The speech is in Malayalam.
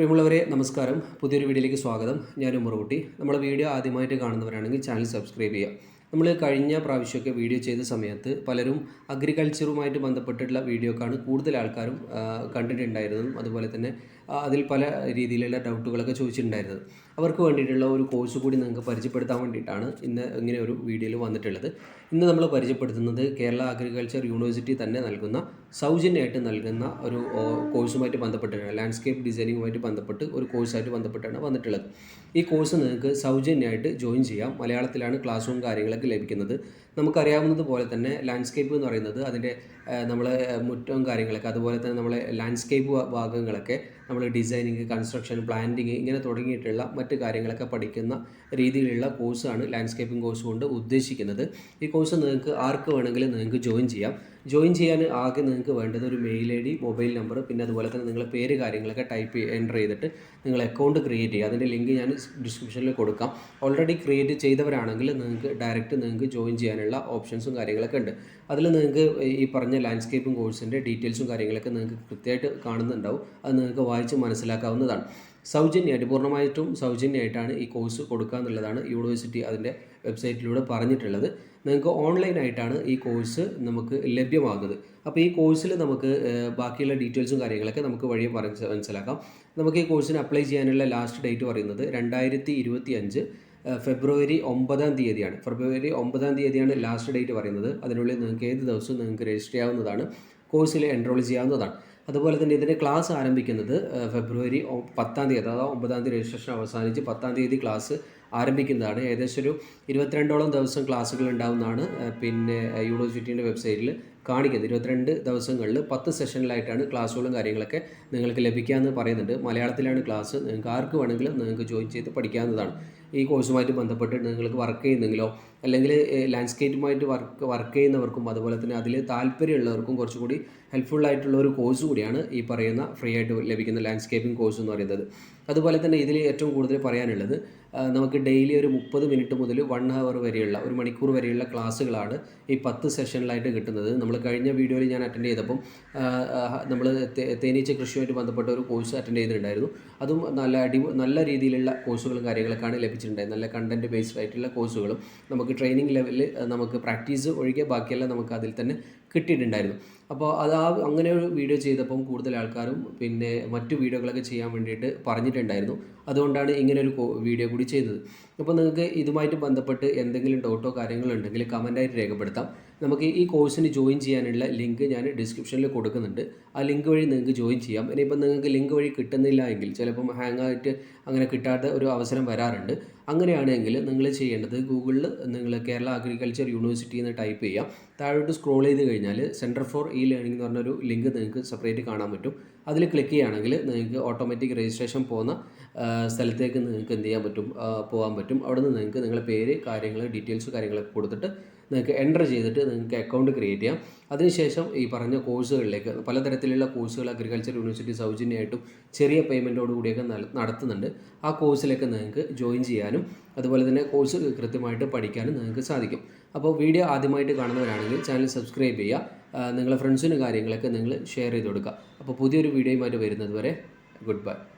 പ്രിയമുള്ളവരെ നമസ്കാരം. പുതിയൊരു വീഡിയോയിലേക്ക് സ്വാഗതം. ഞാൻ ഉമ്മറുകുട്ടി. നമ്മൾ വീഡിയോ ആദ്യമായിട്ട് കാണുന്നവരാണെങ്കിൽ ചാനൽ സബ്സ്ക്രൈബ് ചെയ്യുക. നമ്മൾ കഴിഞ്ഞ പ്രാവശ്യമൊക്കെ വീഡിയോ ചെയ്ത സമയത്ത് പലരും അഗ്രികൾച്ചറുമായിട്ട് ബന്ധപ്പെട്ടിട്ടുള്ള വീഡിയോക്കാണ് കൂടുതൽ ആൾക്കാരും കണ്ടിട്ടുണ്ടായിരുന്നതും അതുപോലെ തന്നെ അതിൽ പല രീതിയിലുള്ള ഡൗട്ടുകളൊക്കെ ചോദിച്ചിട്ടുണ്ടായിരുന്നത്. അവർക്ക് വേണ്ടിയിട്ടുള്ള ഒരു കോഴ്സ് കൂടി നിങ്ങൾക്ക് പരിചയപ്പെടുത്താൻ വേണ്ടിയിട്ടാണ് ഇന്ന് ഇങ്ങനെ ഒരു വീഡിയോയിൽ വന്നിട്ടുള്ളത്. ഇന്ന് നമ്മൾ പരിചയപ്പെടുത്തുന്നത് കേരള അഗ്രികൾച്ചർ യൂണിവേഴ്സിറ്റി തന്നെ നൽകുന്ന സൗജന്യമായിട്ട് നൽകുന്ന ഒരു കോഴ്സുമായിട്ട് ബന്ധപ്പെട്ടാണ് ലാൻഡ്സ്കേപ്പ് ഡിസൈനിങ്ങുമായിട്ട് ബന്ധപ്പെട്ട് ഒരു കോഴ്സായിട്ട് ബന്ധപ്പെട്ടാണ് വന്നിട്ടുള്ളത്. ഈ കോഴ്സ് നിങ്ങൾക്ക് സൗജന്യമായിട്ട് ജോയിൻ ചെയ്യാം. മലയാളത്തിലാണ് ക്ലാസ്സും കാര്യങ്ങളൊക്കെ ലഭിക്കുന്നത്. നമുക്കറിയാവുന്നത് പോലെ തന്നെ ലാൻഡ്സ്കേപ്പ് എന്ന് പറയുന്നത് അതിന്റെ നമ്മളെ മുറ്റവും കാര്യങ്ങളൊക്കെ അതുപോലെ തന്നെ നമ്മളെ ലാൻഡ്സ്കേപ്പ് ഭാഗങ്ങളൊക്കെ നമ്മൾ ഡിസൈനിങ് കൺസ്ട്രക്ഷൻ പ്ലാന്റിങ് ഇങ്ങനെ തുടങ്ങിയിട്ടുള്ള മറ്റ് കാര്യങ്ങളൊക്കെ പഠിക്കുന്ന രീതിയിലുള്ള കോഴ്സാണ് ലാൻഡ്സ്കേപ്പിംഗ് കോഴ്സ് കൊണ്ട് ഉദ്ദേശിക്കുന്നത്. ഈ കോഴ്സ് നിങ്ങൾക്ക് ആർക്ക് വേണമെങ്കിലും നിങ്ങൾക്ക് ജോയിൻ ചെയ്യാം. ജോയിൻ ചെയ്യാൻ ആകെ നിങ്ങൾക്ക് വേണ്ടത് ഒരു മെയിൽ ഐ ഡി മൊബൈൽ നമ്പർ പിന്നെ അതുപോലെ തന്നെ നിങ്ങളുടെ പേര് കാര്യങ്ങളൊക്കെ ടൈപ്പ് എന്റർ ചെയ്തിട്ട് നിങ്ങൾ അക്കൗണ്ട് ക്രിയേറ്റ് ചെയ്യുക. അതിന്റെ ലിങ്ക് ഞാൻ ഡിസ്ക്രിപ്ഷനിൽ കൊടുക്കാം. ഓൾറെഡി ക്രിയേറ്റ് ചെയ്തവരാണെങ്കിൽ നിങ്ങൾക്ക് ഡയറക്റ്റ് നിങ്ങൾക്ക് ജോയിൻ ചെയ്യാനുള്ള ഓപ്ഷൻസും കാര്യങ്ങളൊക്കെ ഉണ്ട്. അതിൽ നിങ്ങൾക്ക് ഈ പറഞ്ഞ ലാൻഡ്സ്കേപ്പിംഗ് കോഴ്സിന്റെ ഡീറ്റെയിൽസും കാര്യങ്ങളൊക്കെ നിങ്ങൾക്ക് കൃത്യമായിട്ട് കാണുന്നുണ്ടാവും. അത് നിങ്ങൾക്ക് വായിച്ച് മനസ്സിലാക്കാവുന്നതാണ്. സൗജന്യമായിട്ട് പൂർണമായിട്ടും സൗജന്യമായിട്ടാണ് ഈ കോഴ്സ് കൊടുക്കുക എന്നുള്ളതാണ് യൂണിവേഴ്സിറ്റി അതിന്റെ വെബ്സൈറ്റിലൂടെ പറഞ്ഞിട്ടുള്ളത്. നിങ്ങൾക്ക് ഓൺലൈനായിട്ടാണ് ഈ കോഴ്സ് നമുക്ക് ലഭ്യമാകുന്നത്. അപ്പോൾ ഈ കോഴ്സിൽ നമുക്ക് ബാക്കിയുള്ള ഡീറ്റെയിൽസും കാര്യങ്ങളൊക്കെ നമുക്ക് വഴി പറഞ്ഞ് മനസ്സിലാക്കാം. നമുക്ക് ഈ കോഴ്സിന് അപ്ലൈ ചെയ്യാനുള്ള ലാസ്റ്റ് ഡേറ്റ് പറയുന്നത് രണ്ടായിരത്തി ഇരുപത്തി അഞ്ച് ഫെബ്രുവരി ഒമ്പതാം തീയതിയാണ്. ഫെബ്രുവരി ഒമ്പതാം തീയതിയാണ് ലാസ്റ്റ് ഡേറ്റ് പറയുന്നത്. അതിനുള്ളിൽ നിങ്ങൾക്ക് ഏത് ദിവസവും നിങ്ങൾക്ക് രജിസ്റ്റർ ചെയ്യാവുന്നതാണ്. കോഴ്സിൽ എൻറോൾ ചെയ്യാവുന്നതാണ്. അതുപോലെ തന്നെ ഇതിന്റെ ക്ലാസ് ആരംഭിക്കുന്നത് ഫെബ്രുവരി പത്താം തീയതി അതായത് ഒമ്പതാം തീയതി രജിസ്ട്രേഷൻ അവസാനിച്ച് പത്താം തീയതി ക്ലാസ് ആരംഭിക്കുന്നതാണ്. ഏകദേശം ഒരു ഇരുപത്തിരണ്ടോളം ദിവസം ക്ലാസ്സുകൾ ഉണ്ടാവുന്നതാണ് പിന്നെ യൂണിവേഴ്സിറ്റീന്റെ വെബ്സൈറ്റിൽ കാണിക്കുന്നത്. ഇരുപത്തിരണ്ട് ദിവസങ്ങളിൽ പത്ത് സെഷനിലായിട്ടാണ് ക്ലാസ്സുകളും കാര്യങ്ങളൊക്കെ നിങ്ങൾക്ക് ലഭിക്കാമെന്ന് പറയുന്നുണ്ട്. മലയാളത്തിലാണ് ക്ലാസ് നിങ്ങൾക്ക് ആർക്ക് വേണമെങ്കിലും നിങ്ങൾക്ക് ജോയിൻ ചെയ്ത് പഠിക്കാവുന്നതാണ്. ഈ കോഴ്സുമായിട്ട് ബന്ധപ്പെട്ട് നിങ്ങൾക്ക് വർക്ക് ചെയ്യുന്നെങ്കിലോ അല്ലെങ്കിൽ ലാൻഡ്സ്കേപ്പുമായിട്ട് വർക്ക് വർക്ക് ചെയ്യുന്നവർക്കും അതുപോലെ തന്നെ അതിൽ താല്പര്യമുള്ളവർക്കും കുറച്ചുകൂടി ഹെൽപ്ഫുൾ ആയിട്ടുള്ള ഒരു കോഴ്സ് കൂടിയാണ് ഈ പറയുന്ന ഫ്രീ ആയിട്ട് ലഭിക്കുന്ന ലാൻഡ്സ്കേപ്പിംഗ് കോഴ്സ് എന്ന് പറയുന്നത്. അതുപോലെ തന്നെ ഇതിൽ ഏറ്റവും കൂടുതൽ പറയാനുള്ളത് നമുക്ക് ഡെയിലി ഒരു മുപ്പത് മിനിറ്റ് മുതൽ വൺ ഹവർ വരെയുള്ള ഒരു മണിക്കൂർ വരെയുള്ള ക്ലാസ്സുകളാണ് ഈ പത്ത് സെഷനിലായിട്ട് കിട്ടുന്നത്. നമ്മൾ കഴിഞ്ഞ വീഡിയോയിൽ ഞാൻ അറ്റൻഡ് ചെയ്തപ്പം നമ്മൾ തേനീച്ച കൃഷിയുമായിട്ട് ബന്ധപ്പെട്ട ഒരു കോഴ്സ് അറ്റൻഡ് ചെയ്തിട്ടുണ്ടായിരുന്നു. അതും നല്ല അടി നല്ല രീതിയിലുള്ള കോഴ്സുകളും കാര്യങ്ങളൊക്കെയാണ് ലഭിച്ചിട്ടുണ്ടായത് നല്ല കണ്ടന്റ് ബേസ്ഡ് ആയിട്ടുള്ള കോഴ്സുകളും നമുക്ക് ട്രെയിനിങ് ലെവലിൽ നമുക്ക് പ്രാക്ടീസ് ഒഴികെ ബാക്കിയെല്ലാം നമുക്ക് അതിൽ തന്നെ കിട്ടിയിട്ടുണ്ടായിരുന്നു. അപ്പോൾ അത് ആ അങ്ങനെ ഒരു വീഡിയോ ചെയ്തപ്പം കൂടുതൽ ആൾക്കാരും പിന്നെ മറ്റു വീഡിയോകളൊക്കെ ചെയ്യാൻ വേണ്ടിയിട്ട് പറഞ്ഞിട്ടുണ്ടായിരുന്നു. അതുകൊണ്ടാണ് ഇങ്ങനെ ഒരു വീഡിയോ കൂടി ചെയ്തത്. അപ്പോൾ നിങ്ങൾക്ക് ഇതുമായിട്ട് ബന്ധപ്പെട്ട് എന്തെങ്കിലും ഡൗട്ടോ കാര്യങ്ങളോ ഉണ്ടെങ്കിൽ കമന്റായിട്ട് രേഖപ്പെടുത്താം. നമുക്ക് ഈ കോഴ്സിന് ജോയിൻ ചെയ്യാനുള്ള ലിങ്ക് ഞാൻ ഡിസ്ക്രിപ്ഷനിൽ കൊടുക്കുന്നുണ്ട്. ആ ലിങ്ക് വഴി നിങ്ങൾക്ക് ജോയിൻ ചെയ്യാം. ഇനിയിപ്പോൾ നിങ്ങൾക്ക് ലിങ്ക് വഴി കിട്ടുന്നില്ല എങ്കിൽ ചിലപ്പം ഹാങ് ആയിട്ട് അങ്ങനെ കിട്ടാത്ത ഒരു അവസരം വരാറുണ്ട്. അങ്ങനെയാണെങ്കിൽ നിങ്ങൾ ചെയ്യേണ്ടത് ഗൂഗിളിൽ നിങ്ങൾ കേരള അഗ്രികൾച്ചർ യൂണിവേഴ്സിറ്റി എന്ന് ടൈപ്പ് ചെയ്യാം. താഴോട്ട് സ്ക്രോൾ ചെയ്ത് കഴിഞ്ഞാൽ സെന്റർ ഫോർ ഇ ലേണിംഗ് എന്ന് പറഞ്ഞൊരു ലിങ്ക് നിങ്ങൾക്ക് സെപ്പറേറ്റ് കാണാൻ പറ്റും. അതിൽ ക്ലിക്ക് ചെയ്യുകയാണെങ്കിൽ നിങ്ങൾക്ക് ഓട്ടോമാറ്റിക് രജിസ്ട്രേഷൻ പോകുന്ന സ്ഥലത്തേക്ക് നിങ്ങൾക്ക് എന്ത് ചെയ്യാൻ പറ്റും പോകാൻ പറ്റും. അവിടെ നിന്ന് നിങ്ങൾക്ക് നിങ്ങളുടെ പേര് കാര്യങ്ങൾ ഡീറ്റെയിൽസ് കാര്യങ്ങളൊക്കെ കൊടുത്തിട്ട് നിങ്ങൾക്ക് എന്റർ ചെയ്തിട്ട് നിങ്ങൾക്ക് അക്കൗണ്ട് ക്രിയേറ്റ് ചെയ്യാം. അതിനുശേഷം ഈ പറഞ്ഞ കോഴ്സുകളിലേക്ക് പലതരത്തിലുള്ള കോഴ്സുകൾ അഗ്രികൾച്ചർ യൂണിവേഴ്സിറ്റി സൗജന്യമായിട്ടും ചെറിയ പേയ്മെന്റോട് കൂടിയൊക്കെ നടത്തുന്നുണ്ട്. ആ കോഴ്സിലേക്ക് നിങ്ങൾക്ക് ജോയിൻ ചെയ്യാനും അതുപോലെ തന്നെ കോഴ്സ് കൃത്യമായിട്ട് പഠിക്കാനും നിങ്ങൾക്ക് സാധിക്കും. അപ്പോൾ വീഡിയോ ആദ്യമായിട്ട് കാണുന്നവരാണെങ്കിൽ ചാനൽ സബ്സ്ക്രൈബ് ചെയ്യുക. ആ, നിങ്ങളെ ഫ്രണ്ട്സിന് കാര്യങ്ങളൊക്കെ നിങ്ങൾ ഷെയർ ചെയ്ത് കൊടുക്കുക. അപ്പോൾ പുതിയൊരു വീഡിയോയുമായിട്ട് വരുന്നത് വരെ ഗുഡ് ബൈ